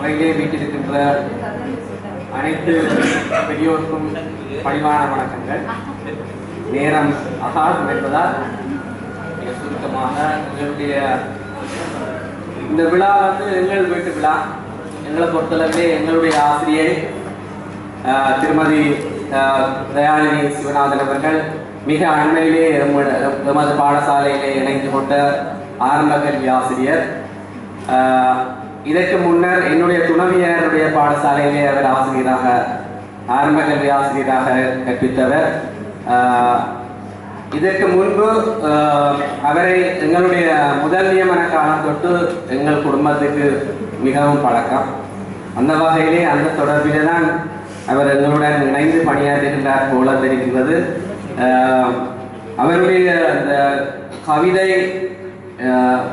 அவையிலே வீட்டிருக்கின்ற அனைத்து பெரியோருக்கும் பணிவான வணக்கங்கள். நேரம் அகாதம் என்பதால் மிக சுருக்கமாக எங்களுடைய இந்த விழா வந்து எங்கள் வீட்டு விழா. எங்களை பொறுத்தளவிலே எங்களுடைய ஆசிரியை திருமதி ஆஹ், தயாளினி சிவநாதன் அவர்கள் மிக அண்மையிலே எமது பாடசாலையிலே இணைந்து கொண்ட ஆரம்ப கல்வி ஆசிரியர் இதற்கு முன்னர் என்னுடைய துணவியருடைய பாடசாலையிலே அவர் ஆசிரியராக ஆரம்ப கல்வி ஆசிரியராக கற்பித்தவர். இதற்கு முன்பு அவரை எங்களுடைய முதல் நியமன காலம் தொட்டு எங்கள் குடும்பத்துக்கு மிகவும் பழக்கம். அந்த வகையிலே அந்த தொடர்பிலே தான் அவர் எங்களுடன் இணைந்து பணியாற்றுகின்றார் போல தெரிகிறது அவருடைய அந்த கவிதை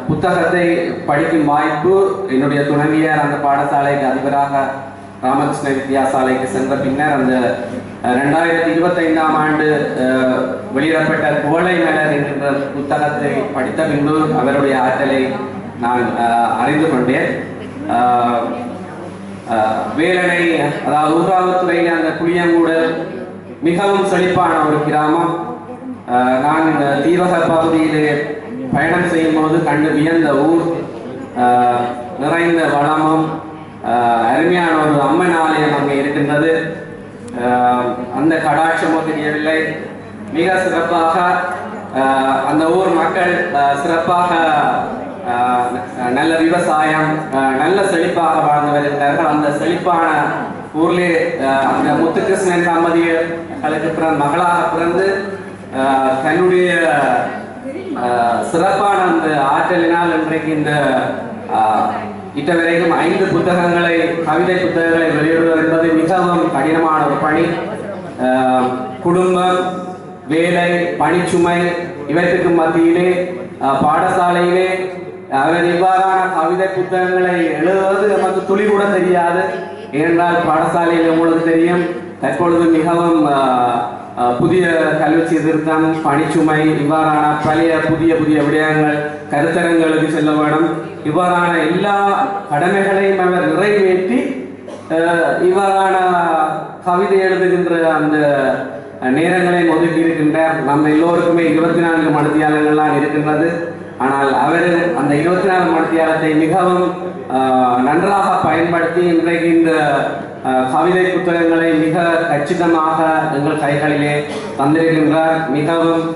புத்தகத்தை படிக்கும் வாய்ப்பு என்னுடைய துணைவியார் அந்த பாடசாலைக்கு அதிபராக ராமகிருஷ்ண வித்யாசாலைக்கு சென்ற பின்னர் அந்த ரெண்டாயிரத்தி இருபத்தைந்தாம் ஆண்டு அஹ், வெளியிடப்பட்ட குவளை மலர் என்கின்ற புத்தகத்தை படித்த பின்பு அவருடைய ஆற்றலை நான் அஹ், அறிந்து கொண்டேன். வேலனை அதாவது ஊராவத்துறையில் அந்த புளியங்கூடல் மிகவும் செழிப்பான ஒரு கிராமம். நான் இந்த தீவக பகுதியிலே பயணம் செய்யும் போது கண்டு வியந்த ஊர் நிறைந்த வளமும் அருமையான ஒரு அம்மன் ஆலயம் அங்கே இருக்கின்றது. அந்த கடாட்சமோ தெரியவில்லை. மிக சிறப்பாக அந்த ஊர் மக்கள் அஹ், சிறப்பாக நல்ல விவசாயம் அஹ், நல்ல செழிப்பாக வாழ்ந்து வருகிறார்கள் அந்த செழிப்பான ஊர்லே அந்த முத்துகிருஷ்ணன் தம்பதியர்களுக்கு பிறந்த மகளாக பிறந்து தன்னுடைய சிறப்பான அந்த ஆற்றலினால் இன்றைக்கு இந்த அஹ், இட்ட வரைக்கும் ஐந்து புத்தகங்களை கவிதை புத்தகங்களை வெளியிடுவது என்பது மிகவும் கடினமான ஒரு பணி. குடும்பம் வேலை பணிச்சுமை இவற்றுக்கு மத்தியிலே பாடசாலையிலே அவர் இவ்வாறான கவிதை புத்தகங்களை எழுதுவது நமக்கு துளி கூட தெரியாது. ஏனென்றால் பாடசாலையில் உங்களுக்கு தெரியும் தற்பொழுது மிகவும் புதிய கல்வி திருத்தம் பணிச்சுமை இவ்வாறான பழைய புதிய புதிய விடயங்கள் கருத்தரங்களுக்கு செல்ல வேண்டும் இவ்வாறான எல்லா கடமைகளையும் அவர் நிறைவேற்றி அஹ், இவ்வாறான கவிதை எழுதுகின்ற அந்த நேரங்களை ஒதுக்கி இருக்கின்றார் நம்ம எல்லோருக்குமே இருபத்தி நான்கு மணித்தியாலங்கள்லாம் இருக்கின்றது ஆனால் அவர் அந்த இருபத்தி நான்கு மணித்தியாலத்தை மிகவும் நன்றாக பயன்படுத்தி இன்றைக்கு இந்த கவிதை புத்தகங்களை மிக கச்சிதமாக எங்கள் கைகளிலே தந்திருக்கின்றார். மிகவும்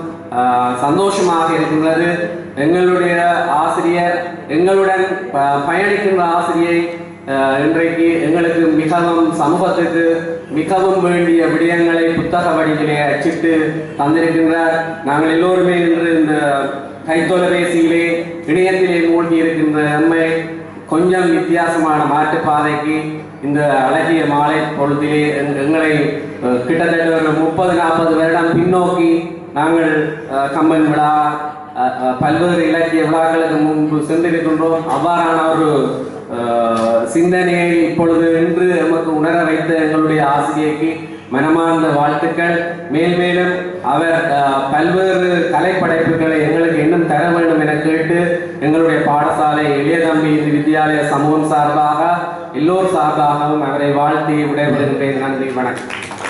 சந்தோஷமாக இருக்கின்றது. எங்களுடைய ஆசிரியர் எங்களுடன் ப- பயணிக்கின்ற ஆசிரியை இன்றைக்கு எங்களுக்கு மிகவும் சமூகத்துக்கு மிகவும் வேண்டிய விடயங்களை புத்தக வடிவிலே அச்சிட்டு தந்திருக்கின்றார். நாங்கள் எல்லோருமே இன்று இந்த கைத்தொலைபேசியிலே இணையத்திலே மூழ்கி இருக்கின்ற நம்மை கொஞ்சம் வித்தியாசமான மாற்றுப்பாதைக்கு இந்த அழகிய மாலை பொழுதிலே எங்களை கிட்டத்தட்ட ஒரு முப்பது நாற்பது வருடம் பின்னோக்கி நாங்கள் கம்பன் விழா பல்வேறு இலக்கிய விழாக்களுக்கு முன்பு சென்றிருக்கின்றோம். அவ்வாறான ஒரு சிந்தனையை இப்பொழுது இன்று நமக்கு உணர வைத்த எங்களுடைய ஆசிரியைக்கு மனமார்ந்த வாழ்த்துக்கள். மேல் மேலும் அவர் அஹ், பல்வேறு கலைப்படைப்புகளை எங்களுக்கு இன்னும் தர வேண்டும் என கேட்டு எங்களுடைய பாடசாலை இளைய தம்பி வித்யாலய சமூகம் சார்பாக எல்லோர் சார்பாகவும் அவரை வாழ்த்தி விடைபெறுகின்றேன் நன்றி வணக்கம்.